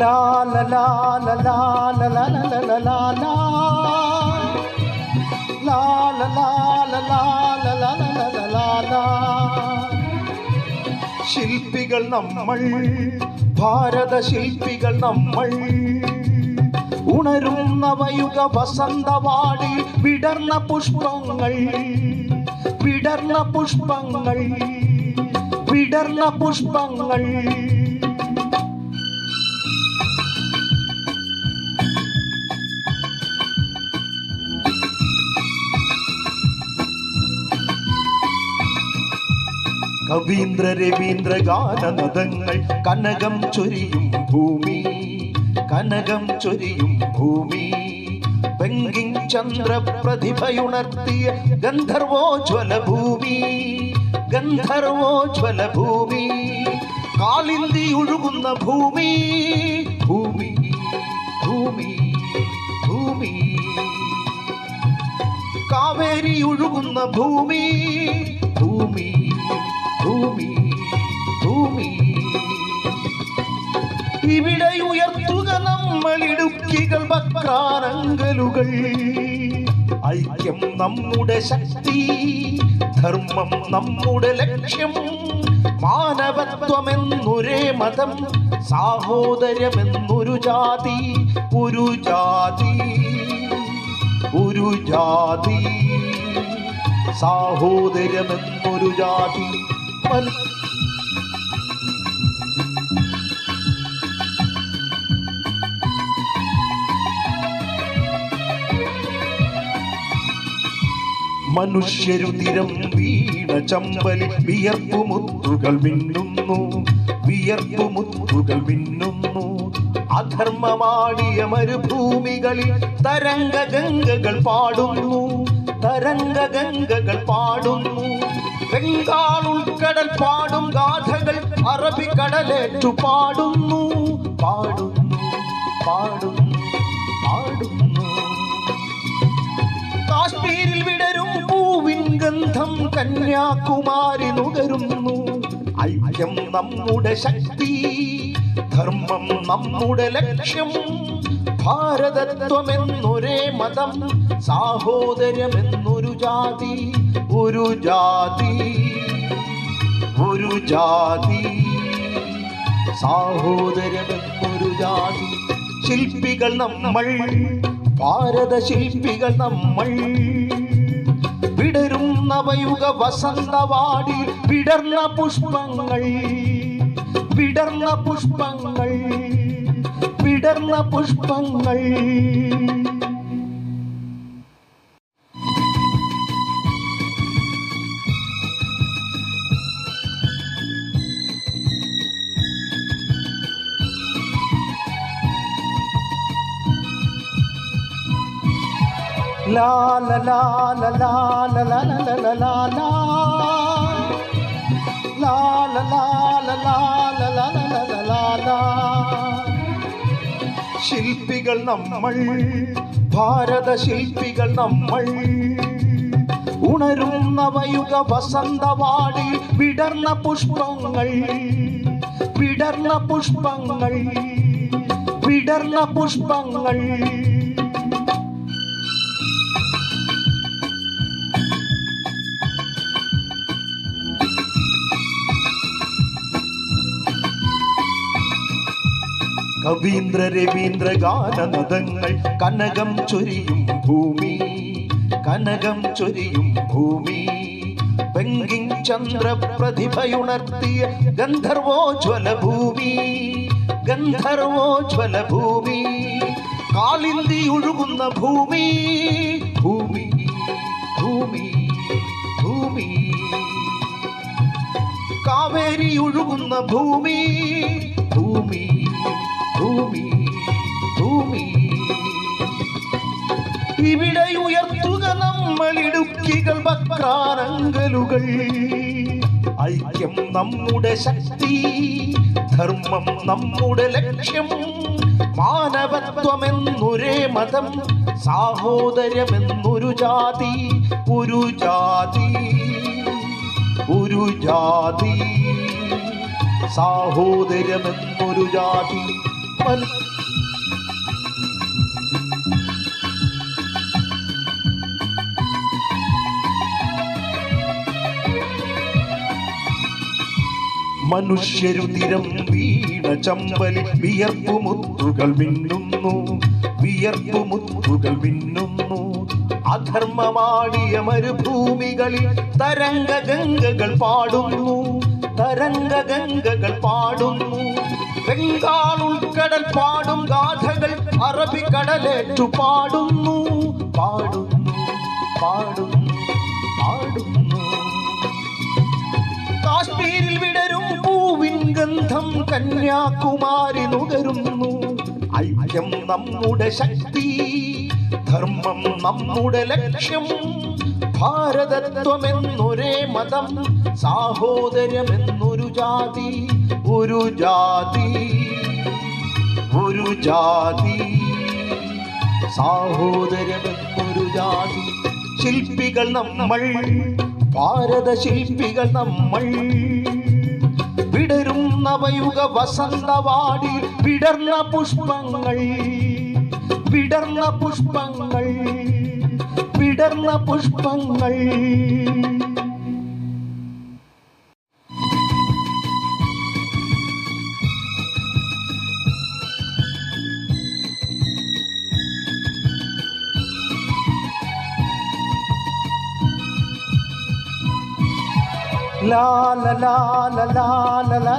ലാ ല ലാ ല ലാ ല ല ല ല ല ലാ ലാ. ലാ ല ലാ ല ലാ ല ല ല ല ല ലാ ലാ. ശില്പികൾ നമ്മൾ ഭാരത ശില്പികൾ നമ്മൾ ഉണരും വസന്തവാടി വിടർന്ന പുഷ്പങ്ങൾ വിടർന്ന പുഷ്പങ്ങൾ വിടർന്ന പുഷ്പങ്ങൾ കവീന്ദ്ര രവീന്ദ്ര ഗാനനദങ്ങൾ കനകം ചൊരിയും ഭൂമി കനകം ചൊരിയും ഭൂമി. പെങ്കിൻ ചന്ദ്ര പ്രതിഭയുണർത്തിയ ഗന്ധർവോജ്വല ഭൂമി ഗന്ധർവോജ്വല ഭൂമി കാളിന്തി ഒഴുകുന്ന ഭൂമി ഭൂമി ഭൂമി. ഭൂമി കാവേരി ഒഴുകുന്ന ഭൂമി ഭൂമി. ഭൂമി ഭൂമി. ഇവിടെ ഉയർത്തുക നമ്മൾ ഇടുക്കികൾ വക്രാനങ്കലുകൾ ഐക്യം നമ്മുടെ ശക്തി ധർമ്മം നമ്മുടെ ലക്ഷ്യം. മാനവത്വമെന്നൊരേ മതം സാഹോദര്യമെന്നൊരു ജാതി ഒരു ജാതി ഒരു ജാതി. സാഹോദര്യമെന്നൊരു ജാതി മനുഷ്യരുതിരം വീണ ചമ്പലി വിയർപ്പുമുത്തുകൾ മിന്നുന്നു. വിയർപ്പു മുത്തുകൾ മിന്നുന്നു. അധർമ്മമാടിയ മരുഭൂമികളിൽ തരംഗ ഗംഗകൾ പാടുന്നു. തരംഗ ഗംഗകൾ പാടുന്നു. ബംഗാൾ ഉൾക്കടൽ പാടും ഗാഥകൾ അറബിക്കടലേറ്റു പാടുന്നു. പാടുന്നു പാടുന്നു പാടുന്നു. കാശ്മീരിൽ വിടരും പൂവിൻ ഗന്ധം കന്യാകുമാരി നുകരുന്നു. ഐക്യം നമ്മുടെ ശക്തി ധർമ്മം നമ്മുടെ ലക്ഷ്യം. ഭാരതത്വമെന്നൊരേ മതം സാഹോദര്യമെന്നൊരു ജാതി ഒരു ജാതി ഒരു ജാതി. സാഹോദര്യമെന്നൊരു ജാതി ശില്പികൾ നമ്മൾ ഭാരത ശില്പികൾ നമ്മൾ. വിടരും നവയുഗ വസന്തവാടി വിടർന്ന പുഷ്പങ്ങൾ വിടർന്ന പുഷ്പങ്ങൾ. വിടർന്ന പുഷ്പങ്ങൾ ലാ ല ലാ ല ലാ ല ല ല ല ശില്പികൾ നമ്മൾ ഭാരത ശില്പികൾ നമ്മൾ. ഉണരും വയുക വസന്തവാടി വിടർന്ന പുഷ്പങ്ങൾ വിടർന്ന പുഷ്പങ്ങൾ വിടർന്ന പുഷ്പങ്ങൾ. കവീന്ദ്ര രവീന്ദ്ര ഗാനനദങ്ങൾ കനകം ചൊരിയും ഭൂമി കനകം ചൊരിയും ഭൂമി. ബങ്കിം ചന്ദ്ര പ്രതിഭയുണർത്തിയ ഗന്ധർവോജ്വല ഭൂമി ഗന്ധർവോജ്വല ഭൂമി കാളിന്തി ഒഴുകുന്ന ഭൂമി ഭൂമി ഭൂമി ഭൂമി. കാവേരി ഒഴുകുന്ന ഭൂമി ഭൂമി. ഭൂമി ഭൂമി. ഇവിടെ ഉയർത്തുക നമ്മളിടുക്കികൾ വക്രാനങ്കലുകൾ ഐക്യം നമ്മുടെ ശക്തി ധർമ്മം നമ്മുടെ ലക്ഷ്യം. മാനവത്വമെന്നൊരേ മതം സാഹോദര്യമെന്നൊരു ജാതി ഒരു ജാതി ഒരു ജാതി. സാഹോദര്യമെന്നൊരു ജാതി മനു മനുഷ്യരുതിരം വീണ ചമ്പലി വിയർപ്പുമുത്തുകൾ മിന്നുന്നു. വിയർപ്പു മുത്തുകൾ മിന്നുന്നു. അധർമ്മമാടിയ മരുഭൂമികളിൽ തരംഗ ഗംഗകൾ പാടുന്നു. തരംഗ ഗംഗകൾ പാടുന്നു. ബംഗാൾ ഉൾക്കടൽ പാടും ഗാഥകൾ അറബിക്കടലേറ്റു പാടുന്നു. പാടുന്നു പാടുന്നു പാടുന്നു. കാശ്മീരിൽ വിടരും പൂവിൻ ഗന്ധം കന്യാകുമാരി നുകരുന്നു. ഐക്യം നമ്മുടെ ശക്തി. ധർമ്മം നമ്മുടെ ലക്ഷ്യം. ഭാരതത്വമെന്നൊരേ മതം സാഹോദര്യമെന്നൊരു ജാതി ഒരു ജാതി ഒരു ജാതി. സാഹോദര്യമെന്നൊരു ജാതി. ശില്പികൾ നമ്മൾ ഭാരത ശില്പികൾ നമ്മൾ. വിടരും നവയുഗ വസന്തവാടി വിടർന്ന പുഷ്പങ്ങൾ. വിടർന്ന പുഷ്പങ്ങൾ വിടർന്ന പുഷ്പങ്ങൾ. ലാല ലാല ലാല ലാല